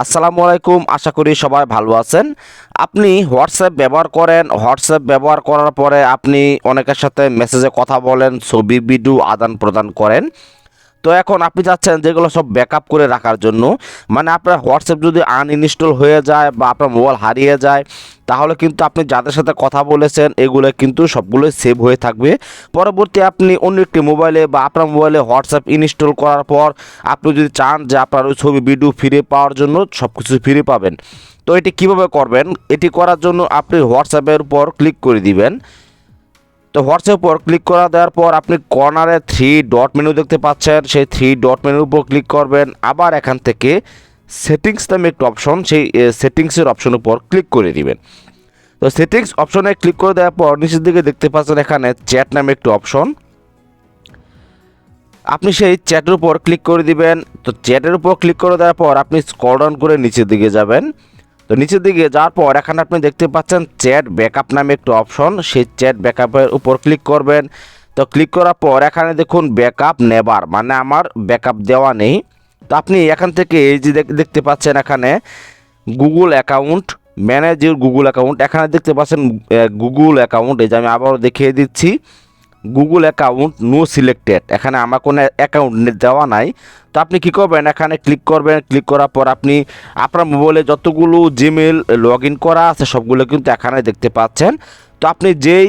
আসসালামু আলাইকুম, আশা করি সবাই ভালো আছেন। আপনি হোয়াটসঅ্যাপ ব্যবহার করেন, হোয়াটসঅ্যাপ ব্যবহার করার পরে আপনি অনেকের সাথে মেসেজে কথা বলেন, ছবি ভিডিও আদান প্রদান করেন। তো এখন আপনি যাচ্ছেন যেগুলো সব ব্যাকআপ করে রাখার জন্য। মানে আপনার হোয়াটসঅ্যাপ যদি আনইনস্টল হয়ে যায় বা আপনার মোবাইল হারিয়ে যায়, তাহলে কিন্তু আপনি যাদের সাথে কথা বলেছেন, এগুলো কিন্তু সবগুলো সেভ হয়ে থাকবে। পরবর্তী আপনি অন্য একটি মোবাইলে বা আপনার মোবাইলে হোয়াটসঅ্যাপ ইনস্টল করার পর আপনি যদি চান যে আপনার ওই ছবি ভিডিও ফিরে পাওয়ার জন্য সব কিছু ফিরে পাবেন। তো এটি কীভাবে করবেন? এটি করার জন্য আপনি হোয়াটসঅ্যাপের উপর ক্লিক করে দিবেন। তো হোয়াটসঅ্যাপ উপর ক্লিক করা দেওয়ার পর আপনি কর্নারে থ্রি ডট মেনু দেখতে পাচ্ছেন। সেই থ্রি ডট মেনুর উপর ক্লিক করবেন। আবার এখান থেকে সেটিংস নামে একটি অপশন সেই সেটিংসের অপশন উপর ক্লিক করে দিবেন। তো সেটিংস অপশনে ক্লিক করে দেওয়ার পর নিচের দিকে দেখতে পাচ্ছেন এখানে চ্যাট নামে একটি অপশন আপনি সেই চ্যাটের উপর ক্লিক করে দিবেন। তো চ্যাটের উপর ক্লিক করে দেওয়ার পর আপনি স্ক্রল ডাউন করে নিচের দিকে যাবেন। তো নিচের দিকে যাওয়ার পর এখানে আপনি দেখতে পাচ্ছেন চ্যাট ব্যাকআপ নামে একটি অপশন সেই চ্যাট ব্যাকআপের উপর ক্লিক করবেন। তো ক্লিক করার পর এখানে দেখুন ব্যাকআপ নেবার মানে আমার ব্যাকআপ দেওয়া নেই। তো আপনি এখান থেকে এই যে দেখ- দেখতে পাচ্ছেন এখানে Google account manage your Google account এখানে দেখতে পাচ্ছেন গুগল অ্যাকাউন্ট এই যে আমি আবারও দেখিয়ে দিচ্ছি। গুগল অ্যাকাউন্ট নো সিলেক্টেড এখানে আমার কোনো অ্যাকাউন্ট দেওয়া নাই। তো আপনি কী করবেন? এখানে ক্লিক করবেন। ক্লিক করার পর আপনি আপনার মোবাইলে যতগুলো জিমেল লগ ইন করা আছে, সবগুলো কিন্তু এখানে দেখতে পাচ্ছেন। তো আপনি যেই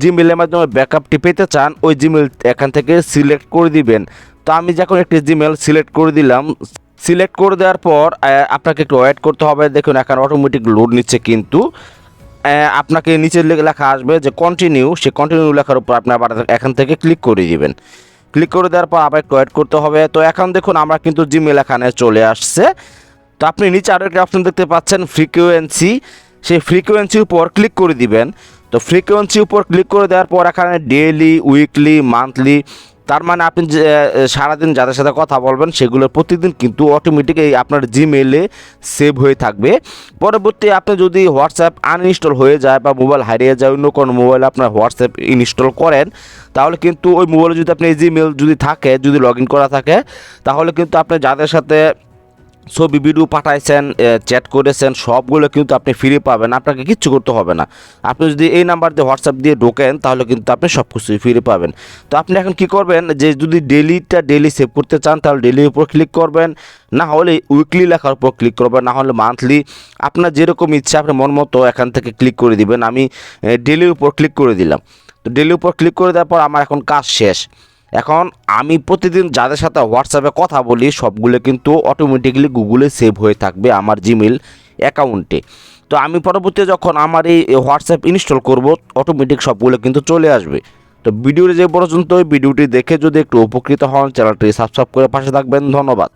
জিমেলের মাধ্যমে ব্যাকআপটি পেতে চান, ওই জিমেল এখান থেকে সিলেক্ট করে দিবেন। তো আমি যখন একটি জিমেল সিলেক্ট করে দিলাম সিলেক্ট করে দেওয়ার পর আপনাকে একটু ওয়েট করতে হবে। দেখুন, এখানে অটোমেটিক লোড নিচ্ছে কিন্তু। আপনাকে নিচে লেখা আসবে যে কন্টিনিউ সে কন্টিনিউ লেখার উপর আপনি আবার এখান থেকে ক্লিক করে দিবেন। ক্লিক করে দেওয়ার পর আবার একটু ওয়েট করতে হবে। তো এখন দেখুন আমরা কিন্তু জিমেল এখানে চলে আসছে। তো আপনি নিচে আরও একটা অপশন দেখতে পাচ্ছেন ফ্রিকোয়েন্সি সেই ফ্রিকোয়েন্সির উপর ক্লিক করে দিবেন। তো ফ্রিকোয়েন্সির উপর ক্লিক করে দেওয়ার পর এখানে ডেইলি উইকলি মান্থলি তার মানে আপনি সারাদিন যাদের সাথে কথা বলবেন, সেগুলো প্রতিদিন কিন্তু অটোমেটিক এই আপনার জিমেলে সেভ হয়ে থাকবে। পরবর্তী আপনি যদি হোয়াটসঅ্যাপ আনইনস্টল হয়ে যায় বা মোবাইল হারিয়ে যায়, অন্য কোনো মোবাইলে আপনার হোয়াটসঅ্যাপ ইনস্টল করেন, তাহলে কিন্তু ওই মোবাইলে যদি আপনি জিমেল যদি থাকে, যদি লগ ইন করা থাকে, তাহলে কিন্তু আপনি যাদের সাথে ছবি ভিডিও পাঠাইছেন চ্যাট করেছেন, সবগুলো কিন্তু আপনি ফিরে পাবেন, আপনাকে কিচ্ছু করতে হবে না। আপনি যদি এই নাম্বার দিয়ে হোয়াটসঅ্যাপ দিয়ে ঢোকেন, তাহলে কিন্তু আপনি সব কিছুই ফিরে পাবেন। তো আপনি এখন কি করবেন, যে যদি ডেলিটা ডেলি সেভ করতে চান, তাহলে ডেলির উপর ক্লিক করবেন। না হলে উইকলি লেখার উপর ক্লিক করবেন, না হলে মান্থলি আপনার যেরকম ইচ্ছা, আপনি মন মতো এখান থেকে ক্লিক করে দিবেন। আমি ডেলির উপর ক্লিক করে দিলাম। তো ডেলির উপর ক্লিক করে দেওয়ার পর আমার এখন কাজ শেষ। এখন আমি প্রতিদিন যাদের সাথে হোয়াটসঅ্যাপে কথা বলি, সবগুলো কিন্তু অটোমেটিকলি গুগলে সেভ হয়ে থাকবে আমার জিমেল অ্যাকাউন্টে তো আমি পরবর্তী যখন আমার এই হোয়াটসঅ্যাপ ইনস্টল করব অটোমেটিক সবগুলো কিন্তু চলে আসবে। তো ভিডিওটি যে পর্যন্ত ভিডিওটি দেখে যদি একটু উপকৃত হন চ্যানেলটি সাবস্ক্রাইব করে পাশে থাকবেন। ধন্যবাদ।